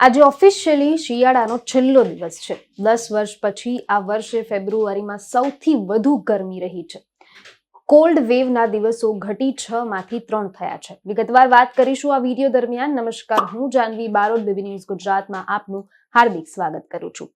આજે ઓફિશિયલી શિયાળાનો છેલ્લો દિવસ છે. દસ વર્ષ પછી આ વર્ષે ફેબ્રુઆરીમાં સૌથી વધુ ગરમી રહી છે. કોલ્ડ વેવના દિવસો ઘટી છ માંથી ત્રણ થયા છે. વિગતવાર વાત કરીશું આ વીડિયો દરમિયાન. નમસ્કાર, હું જાનવી બારોડ બીબી ન્યૂઝ ગુજરાતમાં આપનું હાર્દિક સ્વાગત કરું છું.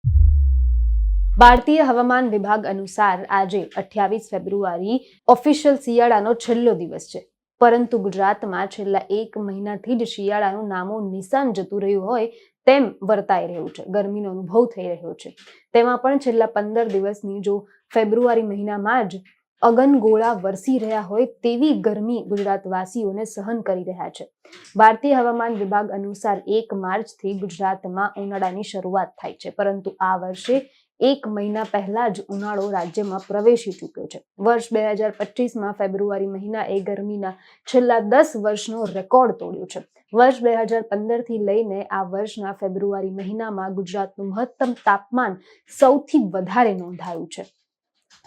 ભારતીય હવામાન વિભાગ અનુસાર આજે અઠ્યાવીસ ફેબ્રુઆરી ઓફિશિયલ શિયાળાનો છેલ્લો દિવસ છે. પરંતુ ગુજરાતમાં છેલ્લા એક મહિનાથી જ શિયાળાનું નામો નિશાન જતું રહ્યું હોય તેમ વર્તાઈ રહ્યું છે. ગરમીનો અનુભવ થઈ રહ્યો છે. તેમાં પણ છેલ્લા પંદર દિવસની જો ફેબ્રુઆરી મહિનામાં જ અગનગોળા વરસી રહ્યા હોય તેવી ગરમી ગુજરાતવાસીઓને સહન કરી રહ્યા છે. ભારતીય હવામાન વિભાગ અનુસાર એક માર્ચથી ગુજરાતમાં ઉનાળાની શરૂઆત થાય છે. પરંતુ આ વર્ષે એક મહિના પહેલા જ ઉનાળો રાજ્યમાં પ્રવેશી ચૂક્યો છે. વર્ષ બે હજાર પચીસમાં ફેબ્રુઆરી મહિના એ ગરમીના છેલ્લા દસ વર્ષનો રેકોર્ડ તોડ્યો છે. વર્ષ બે હજાર પંદરથી લઈને આ વર્ષના ફેબ્રુઆરી મહિનામાં ગુજરાતનું મહત્તમ તાપમાન સૌથી વધારે નોંધાયું છે.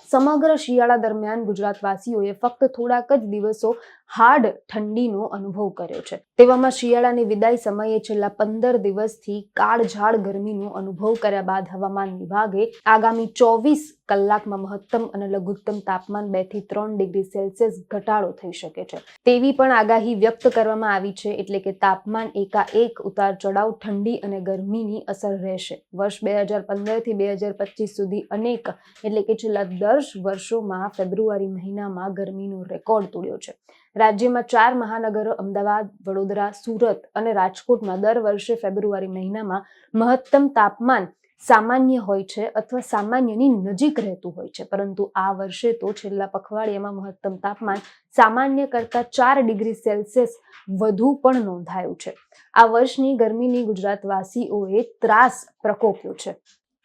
સમગ્ર શિયાળા દરમિયાન ગુજરાતવાસીઓએ ફક્ત થોડાક જ દિવસો હાર્ડ ઠંડીનો અનુભવ કર્યો છે. તેવામાં શિયાળાની વિદાય સમયે છેલ્લા પંદર દિવસથી કાળઝાળ ગરમીનો અનુભવ કર્યા બાદ હવામાન વિભાગે આગામી ચોવીસ કલાકમાં મહત્તમ અને લઘુત્તમ તાપમાન બેથી ત્રણ ડિગ્રી સેલ્સિયસ ઘટાડો થઈ શકે છે. તેવી પણ આગાહી વ્યક્ત કરવામાં આવી છે એટલે કે તાપમાન એકાએક ઉતાર ચઢાવ ઠંડી અને ગરમીની અસર રહેશે. વર્ષ બે હજાર પંદરથી બે હજાર પચીસ સુધી અનેક એટલે કે છેલ્લા દસ વર્ષોમાં ફેબ્રુઆરી મહિનામાં ગરમીનો રેકોર્ડ તોડ્યો છે. રાજ્યમાં ચાર મહાનગરો, અમદાવાદ, વડોદરા, સુરત અને રાજકોટમાં દર વર્ષે ફેબ્રુઆરી મહિનામાં મહત્તમ તાપમાન સામાન્ય હોય છે અથવા સામાન્યની નજીક રહેતું હોય છે. પરંતુ આ વર્ષે તો છેલ્લા પખવાડિયામાં મહત્તમ તાપમાન સામાન્ય કરતાં ચાર ડિગ્રી સેલ્સિયસ વધુ પણ નોંધાયું છે. આ વર્ષની ગરમીની ગુજરાતવાસીઓએ ત્રાસ પ્રકોપ્યો છે.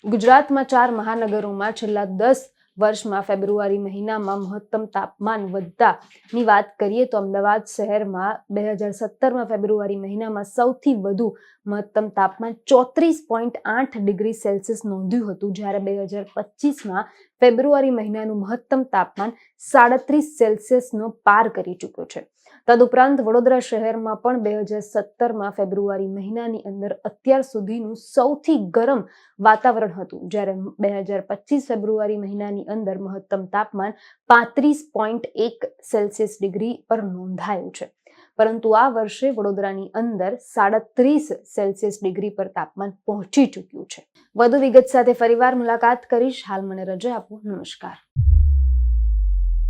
ગુજરાતમાં ચાર મહાનગરોમાં છેલ્લા દસ વર્ષમાં ફેબ્રુઆરી મહિનામાં મહત્તમ તાપમાન વધતાની વાત કરીએ તો અમદાવાદ શહેરમાં બે હજાર સત્તરમાં ફેબ્રુઆરી મહિનામાં સૌથી વધુ મહત્તમ તાપમાન ચોત્રીસ પોઈન્ટ આઠ ડિગ્રી સેલ્સિયસ નોંધ્યું હતું. જ્યારે બે હજાર પચીસમાં ફેબ્રુઆરી મહિનાનું મહત્તમ તાપમાન સાડત્રીસ સેલ્સિયસનો પાર કરી ચૂક્યો છે. તદુપરાંત વડોદરા શહેરમાં પણ બે હજાર સત્તરમાં ફેબ્રુઆરી મહિનાની અંદર અત્યાર સુધીનું સૌથી ગરમ વાતાવરણ હતું. જ્યારે બે હજાર પચીસ ફેબ્રુઆરી મહિનાની અંદર મહત્તમ તાપમાન પાંત્રીસ પોઈન્ટ એક સેલ્સિયસ ડિગ્રી પર નોંધાયું છે. પરંતુ આ વર્ષે વડોદરાની અંદર સાડત્રીસ સેલ્સિયસ ડિગ્રી પર તાપમાન પહોંચી ચૂક્યું છે. વધુ વિગત સાથે ફરીવાર મુલાકાત કરીશ. હાલ મને રજા આપો. નમસ્કાર.